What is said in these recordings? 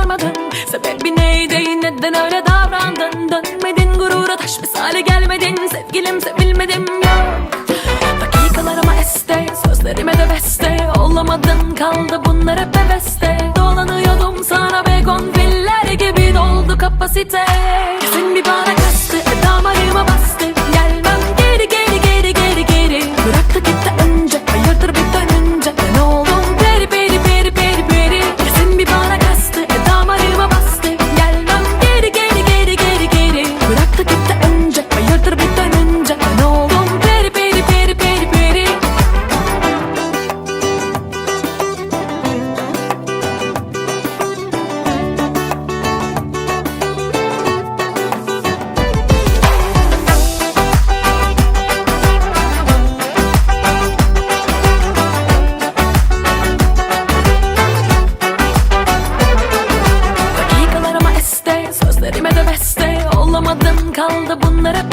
sormadım Sebebi neydi? Neden öyle davrandın? Dönmedin gurura taş misali gelmedin. Sevgilim sevilmedim yok Dakikalarıma este Sözlerime de beste. Olamadın kaldı bunlar hep heveste. Dolanıyordum sana begonviller gibi doldu kapasite. Kesin bir bana beste Olamadın kaldı bunlar hep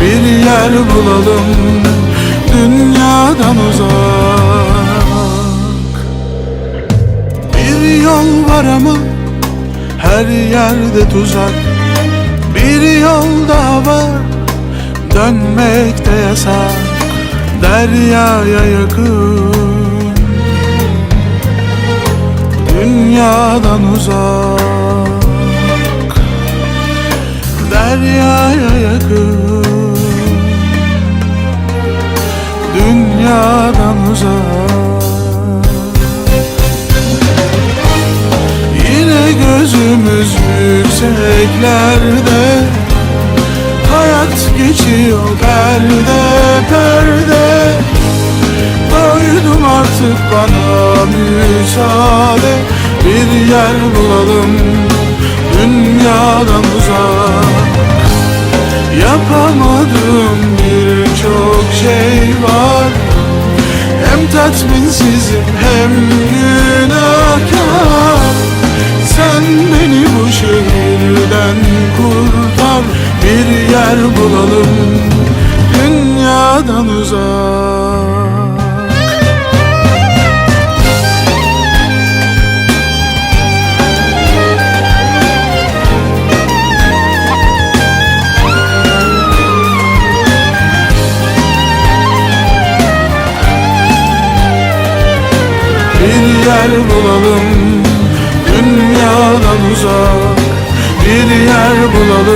Bir yer bulalım dünyadan uzak. Bir yol var ama her yerde tuzak. Bir yol daha var dönmek de yasak. Deryaya yakın. Dünyadan uzak. Deryaya yükseklerde Hayat geçiyor perde perde. Doydum artık bana müsaade. Bir yer bulalım dünyadan uzak. Yapamadığım birçok şey var. Hem tatminsizim hem günahkar Bulalım. Dünyadan uzak Bir yer bulalım